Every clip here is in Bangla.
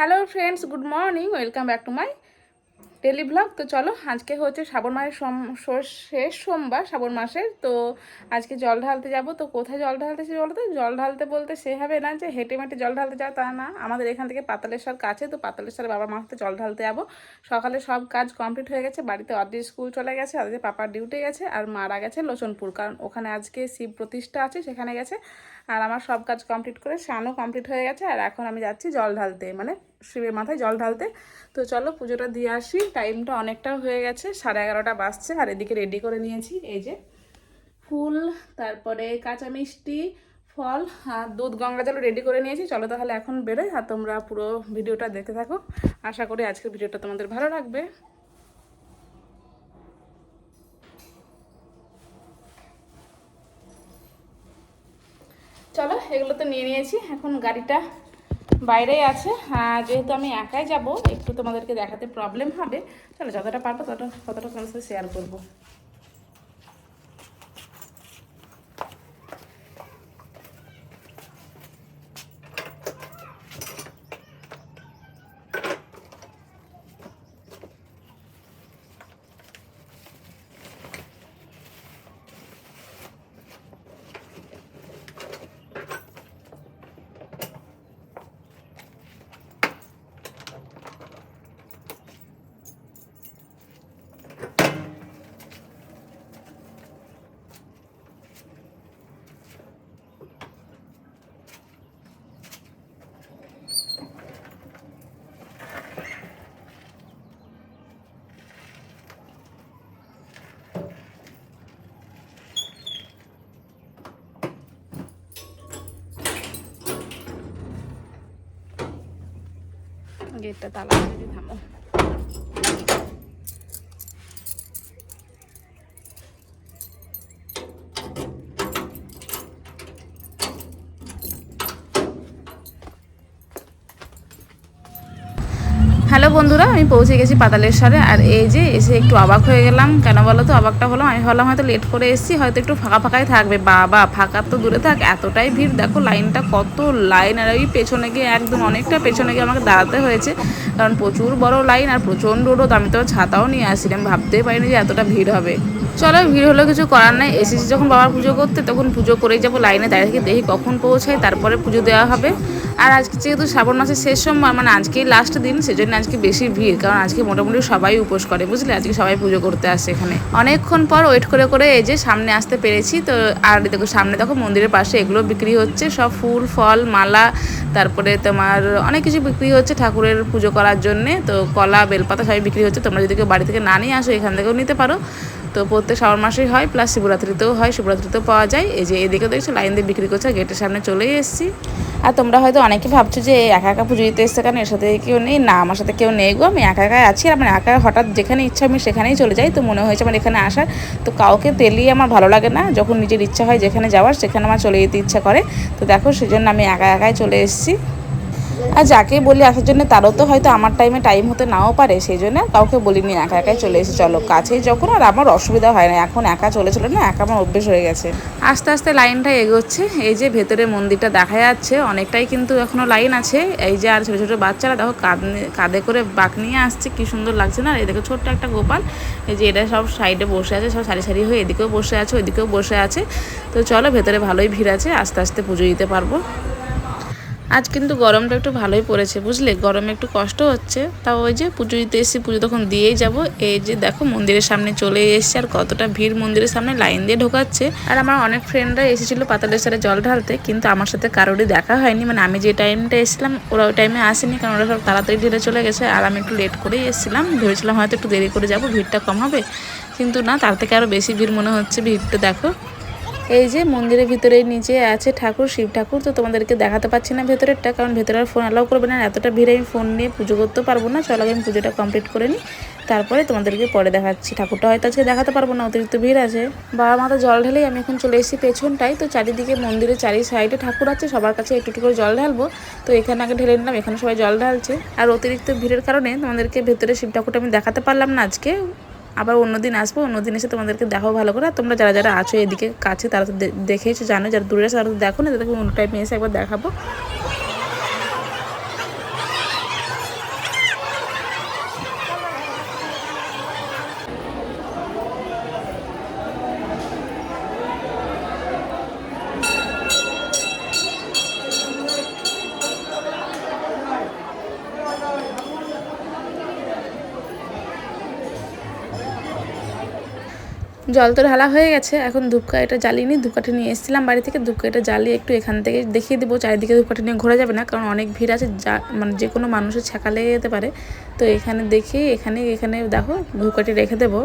Hello friends, good morning, welcome back to my daily blog. তো চলো, আজকে হচ্ছে শ্রাবণ মাসের শেষ- সোমবার শ্রাবণ মাসের, তো আজকে জল ঢালতে যাব। তো কোথায় জল ঢালতেছি বলো তো জল ঢালতে বলতে সে হবে না যে হেঁটে মেটে জল ঢালতে যাও তা না। আমাদের এখান থেকে পাতালেশ্বর কাছে, তো পাতালেশ্বর বাবার মাথাতে জল ঢালতে যাব। সকালে সব কাজ কমপ্লিট হয়ে গেছে, বাড়িতে অর্ধেক স্কুল চলে গেছে অর্ধেক পাপার ডিউটি গেছে, আর মারা গেছে লোচনপুর। কারণ ওখানে আজকে শিব প্রতিষ্ঠা আছে, সেখানে গেছে। আর আমার সব কাজ কমপ্লিট করে স্নানও কমপ্লিট হয়ে গেছে, আর এখন আমি যাচ্ছি জল ঢালতে মানে শিবের মাথায় জল ঢালতে। তো চলো পুজোটা দিয়ে আসি টাইমটা অনেকটা হয়ে গেছে, সাড়ে এগারোটা বাজছে, আর এদিকে রেডি করে নিয়েছি, এই যে ফুল, তারপরে কাঁচা মিষ্টি, ফল, আর দুধ গঙ্গা জল রেডি করে নিয়েছি। চলো তাহলে এখন বেরোয় আর তোমরা পুরো ভিডিওটা দেখে থাকো। আশা করি আজকের ভিডিওটা তোমাদের ভালো লাগবে। এগুলো তো নিয়ে নিয়েছি। এখন গাড়িটা বাইরেই আছে। যেহেতু আমি একাই যাব, একটু তোমাদেরকে দেখাতে প্রবলেম হবে। চলো যতটা পারব ততটা ততটা তোমার সাথে শেয়ার করব। গেটটা তালা দিয়ে থামো হ্যালো বন্ধুরা, আমি পৌঁছে গেছি পাতালের সারে। আর এই যে এসে একটু অবাক হয়ে গেলাম। কেন বলো তো, অবাকটা হলাম আমি ভাবলাম হয়তো লেট করে এসেছি, হয়তো একটু ফাঁকা ফাঁকাই থাকবে। বাবা, ফাঁকা তো দূরে থাক, এতটাই ভিড়। দেখো লাইনটা কত লাইন আর ওই পেছনে গিয়ে একদম অনেকটা পেছনে গিয়ে আমাকে দাঁড়াতে হয়েছে। কারণ প্রচুর বড় লাইন আর প্রচণ্ড রোদ, আমি তো ছাতাও নিয়ে আসছিলাম ভাবতেই পারিনি যে এতটা ভিড় হবে। চলো ভিড় হলেও কিছু করার নাই। এসেছি যখন বাবার পুজো করতে, তখন পুজো করেই যাব লাইনে দাঁড়িয়ে থেকে দেখি কখন পৌঁছায়, তারপরে পুজো দেওয়া হবে। আর আজকে যেহেতু শ্রাবণ মাসের শেষ সোমবার মানে আজকেই লাস্ট দিন, সেজন্য আজকে বেশি ভিড়, কারণ আজকে মোটামুটি সবাই উপোস করে, বুঝলে? আজকে সবাই পুজো করতে আসে এখানে। অনেকক্ষণ পর ওয়েট করে করে এই যে সামনে আসতে পেরেছি, তো আর দেখো, সামনে দেখো মন্দিরের পাশে এগুলো বিক্রি হচ্ছে, সব ফুল, ফল, মালা, তারপরে তোমার অনেক কিছু বিক্রি হচ্ছে ঠাকুরের পুজো করার জন্যে, তো কলা, বেলপাতা সবই বিক্রি হচ্ছে, তোমরা যদি কেউ বাড়ি থেকে না নিয়ে আসো, এখান থেকেও নিতে পারো। তো প্রত্যেক শ্রাবণ মাসেই হয় প্লাস শিবরাত্রিতেও হয়, শিবরাত্রিতেও পাওয়া যায়। এই যে এদিকে দেখছ, লাইন দিয়ে বিক্রি করছে, গেটের সামনে চলেই এসেছি। আর তোমরা হয়তো অনেকে ভাবছ যে একা একা পুজো দিতে এসছে কেন? এর সাথে কেউ নেই? না, আমার সাথে কেউ নেই গো, আমি একা একা আছি। আর আমার একা হঠাৎ যেখানে ইচ্ছা আমি সেখানেই চলে যাই। তো মনে হয়েছে আমার এখানে আসার। তো কাউকে তেলিয়ে আমার ভালো লাগে না। যখন নিজের ইচ্ছা হয় যেখানে যাওয়ার, সেখানে আমার চলে যেতে ইচ্ছা করে। তো দেখো, সেজন্য আমি একা একাই চলে এসেছি। আর যাকে বলি আসার জন্য তারও তো হয়তো আমার টাইমে টাইম হতে নাও পারে, সেই জন্য কাউকে বলিনি, একা একাই চলে এসে চলো। কাছেই যখন, আর আমার অসুবিধা হয় না, এখন একা চলে চলে না, একা আমার অভ্যেস হয়ে গেছে। আস্তে আস্তে লাইনটা এগোচ্ছে, এই যে ভেতরে মন্দিরটা দেখা যাচ্ছে, অনেকটাই কিন্তু এখনও লাইন আছে। এই যে আর ছোটো ছোটো বাচ্চারা, দেখো কাঁধে করে বাঁক নিয়ে আসছে, কি সুন্দর লাগছে না? আর এদিকে ছোট্ট একটা গোপাল, এই যে এটা সব সাইডে বসে আছে, সব সারি সারি হয়ে এদিকেও বসে আছে, ওইদিকেও বসে আছে। তো চলো, ভেতরে ভালোই ভিড় আছে, আস্তে আস্তে পুজো দিতে পারব। আজ কিন্তু গরমটা একটু ভালোই পড়েছে, বুঝলে? গরমে একটু কষ্ট হচ্ছে। তাও ওই যে পুজো দিতে এসেছি, পুজো তখন দিয়েই যাব। এই যে দেখো, মন্দিরের সামনে চলে এসেছে, আর কতটা ভিড় মন্দিরের সামনে লাইন দিয়ে ঢোকাচ্ছে। আর আমার অনেক ফ্রেন্ডরা এসেছিল পাতালেশ্বরে জল ঢালতে, কিন্তু আমার সাথে কারোরই দেখা হয়নি। মানে আমি যে টাইমটা এসেছিলাম, ওরা ওই টাইমে আসেনি, কারণ ওরা সব তাড়াতাড়ি ঢেলে চলে গেছে। আর আমি একটু লেট করেই এসেছিলাম। ভেবেছিলাম হয়তো একটু দেরি করে যাব, ভিড়টা কম হবে। কিন্তু না, তার থেকে আরও বেশি ভিড় মনে হচ্ছে, ভিড়টা দেখো। এই যে মন্দিরের ভিতরে নিচে আছে ঠাকুর, শিব ঠাকুর, তো তোমাদেরকে দেখাতে পাচ্ছি না ভেতরেরটা, কারণ ভেতরে আর ফোন অ্যালাউ করবে না এতটা ভিড়ে আমি ফোন নিয়ে পুজো করতে পারব না। চলো আমি পুজোটা কমপ্লিট করে নিই, তারপরে তোমাদেরকে পরে দেখাচ্ছি। ঠাকুরটা হয়তো আজকে দেখাতে পারব না, অতিরিক্ত ভিড় আছে। বাবা মাথা জল ঢেলেই আমি এখন চলে এসেছি পেছনটাই তো চারিদিকে মন্দিরের চারি সাইডে ঠাকুর আছে, সবার কাছে একটু একটু করে জল ঢালবো, তো এখানে আগে ঢেলে নিলাম, এখানে সবাই জল ঢালছে। আর অতিরিক্ত ভিড়ের কারণে তোমাদেরকে ভেতরে শিব ঠাকুরটা আমি দেখাতে পারলাম না আজকে। আবার অন্যদিন আসব, অন্যদিন এসে তোমাদেরকে দেখো ভালো করে। তোমরা যারা যারা আছো এদিকে কাছে, তারা তো দে- দেখেইছো জানো যারা দূরে আছে, তারা তো দেখো না। তাদেরকে অন্য টাইমে এসে একবার দেখাবো। জল তো ঢালা হয়ে গেছে, এখন ধূপকাঠিটা জ্বালিয়ে নিই, ধূপকাঠি নিয়ে এসেছিলাম বাড়ি থেকে ধূপকাঠিটা জ্বালিয়ে একটু এখান থেকে দেখিয়ে দেবো, চারিদিকে ধূপকাঠি নিয়ে ঘোরা যাবে না, কারণ অনেক ভিড় আছে, যা মানে যে কোনো মানুষের ছাকা লেগে যেতে পারে। তো এখানে দেখি, এখানে এখানে দেখো, ধূপকাঠি রেখে দেবো।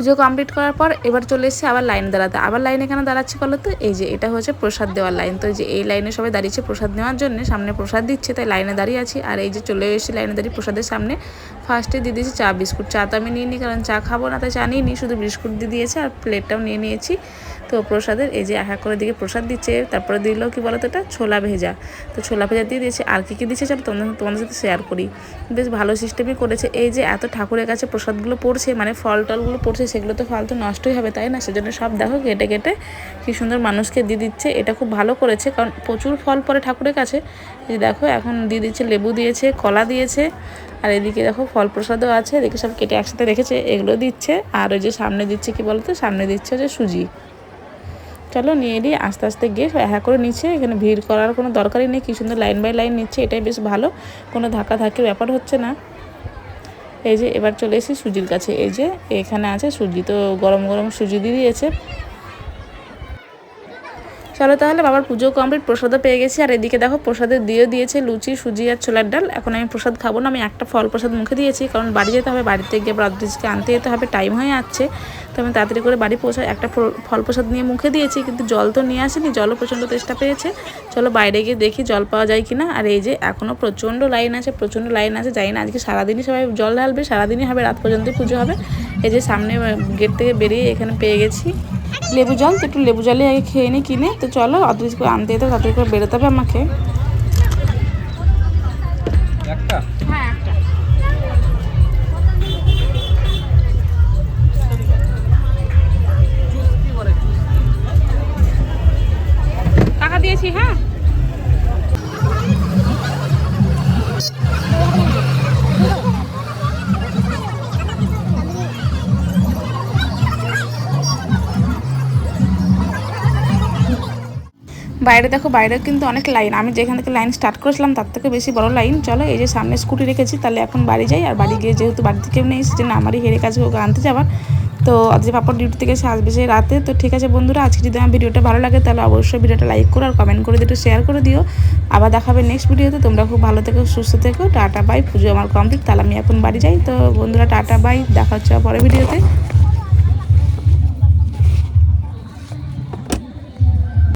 পুজো কমপ্লিট করার পর এবার চলে এসেছে আবার লাইন দাঁড়াতে। আবার লাইন এখানে দাঁড়াচ্ছে বলো তো? এই যে এটা হচ্ছে প্রসাদ দেওয়ার লাইন তো যে এই লাইনে সবাই দাঁড়িয়েছে প্রসাদ নেওয়ার জন্য, সামনে প্রসাদ দিচ্ছে, তাই লাইনে দাঁড়িয়ে আছি। আর এই যে চলে এসেছি লাইনে দাঁড়িয়ে প্রসাদের সামনে। ফার্স্টে দিয়ে দিয়েছি চা, বিস্কুট। চা তো আমি নিয়ে নিই কারণ চা খাব না, তাই চা নিয়ে নিই শুধু বিস্কুট দিয়ে দিয়েছে আর প্লেটটাও নিয়ে নিয়েছি। তো প্রসাদের, এই যে এক করে দিকে প্রসাদ দিচ্ছে, তারপরে দিল কি বলতো এটা ছোলা ভেজা। তো ছোলা ভেজা দিয়ে দিয়েছে। আর কী কী দিচ্ছে চলো তোমাদের তোমাদের সাথে শেয়ার করি। বেশ ভালো সিস্টেমই করেছে। এই যে এত ঠাকুরের কাছে প্রসাদগুলো পড়ছে মানে ফল টলগুলো পড়ছে, সেগুলো তো ফালতু নষ্টই হবে, তাই না? সেজন্য সব দেখো কেটে কেটে কী সুন্দর মানুষকে দিয়ে দিচ্ছে। এটা খুব ভালো করেছে, কারণ প্রচুর ফল পড়ে ঠাকুরের কাছে। এই দেখো, এখন দিয়ে দিচ্ছে, লেবু দিয়েছে, কলা দিয়েছে। আর এদিকে দেখো ফল প্রসাদও আছে। এদিকে সব কেটে একসাথে রেখেছে, এগুলো দিচ্ছে। আর ওই যে সামনে দিচ্ছে কি বলতো? সামনে দিচ্ছে যে সুজি। চলো নিয়ে নিয়ে আস্তে আস্তে গিয়ে হ্যাঁ করে নিচ্ছে। এখানে ভিড় করার কোনো দরকারই নেই। কী সুন্দর লাইন বাই লাইন নিচ্ছে, এটাই বেশ ভালো। কোনো ধাক্কা ধাক্কির ব্যাপার হচ্ছে না। এই যে এবার চলে এসেছি সুজির কাছে। এই যে এখানে আছে সুজি। তো গরম গরম সুজি দিয়ে দিয়েছে। চলো তাহলে বাবার পুজো কমপ্লিট প্রসাদও পেয়ে গেছি। আর এদিকে দেখো প্রসাদে দিয়ে দিয়েছে লুচি, সুজি আর ছোলার ডাল। এখন আমি প্রসাদ খাব না, আমি একটা ফল প্রসাদ মুখে দিয়েছি। কারণ বাড়ি যেতে হবে, বাড়িতে গিয়ে ব্রাদ্রিজকে আনতে যেতে হবে টাইম হয়ে যাচ্ছে। তো আমি তাড়াতাড়ি করে বাড়ি পৌঁছায় একটা ফল প্রসাদ নিয়ে মুখে দিয়েছি, কিন্তু জল তো নিয়ে আসেনি, জলও প্রচণ্ড চেষ্টা পেয়েছে। চলো বাইরে গিয়ে দেখি জল পাওয়া যায় কি না আর এই যে এখনও প্রচণ্ড লাইন আছে, প্রচণ্ড লাইন আছে যাই না, আজকে সারাদিনই সবাই জল ঢালবে, সারাদিনই হবে, রাত পর্যন্তই পুজো হবে। এই যে সামনে গেট থেকে বেরিয়ে এখানে পেয়ে গেছি। লেবু জল তো একটু লেবু জলে আগে খেয়ে নিই কিনে। তো চলো অদ্রিজ করে আনতে যেতে তাড়াতাড়ি করে বেরোতে হবে আমাকে। হ্যাঁ টাকা দিয়েছি হ্যাঁ? বাইরে দেখো বাইরে কিন্তু অনেক লাইন আমি যেখান থেকে লাইন স্টার্ট করেছিলাম, তার থেকে বেশি বড় লাইন চলো, এই যে সামনে স্কুটি রেখেছি, তাহলে এখন বাড়ি যাই। আর বাড়ি গিয়ে যেহেতু বাড়িতে কেউ নেই, সেজন্য আমারই হেরে কাছে ওকে আনতে যাবার। তো অজয় পাপড় ডিউটি থেকে এসে আসবে সেই রাতে। তো ঠিক আছে বন্ধুরা, আজকে যদি আমার ভিডিওটা ভালো লাগে, তাহলে অবশ্যই ভিডিওটা লাইক করো আর কমেন্ট করে দিও শেয়ার করে দিও। আবার দেখাবে নেক্সট ভিডিওতে তোমরা খুব ভালো থেকো, সুস্থ থেকো। টাটা বাই পুজো আমার কমপ্লিট তাহলে আমি এখন বাড়ি যাই। তো বন্ধুরা, টাটা বাই দেখা হচ্ছে পরের ভিডিওতে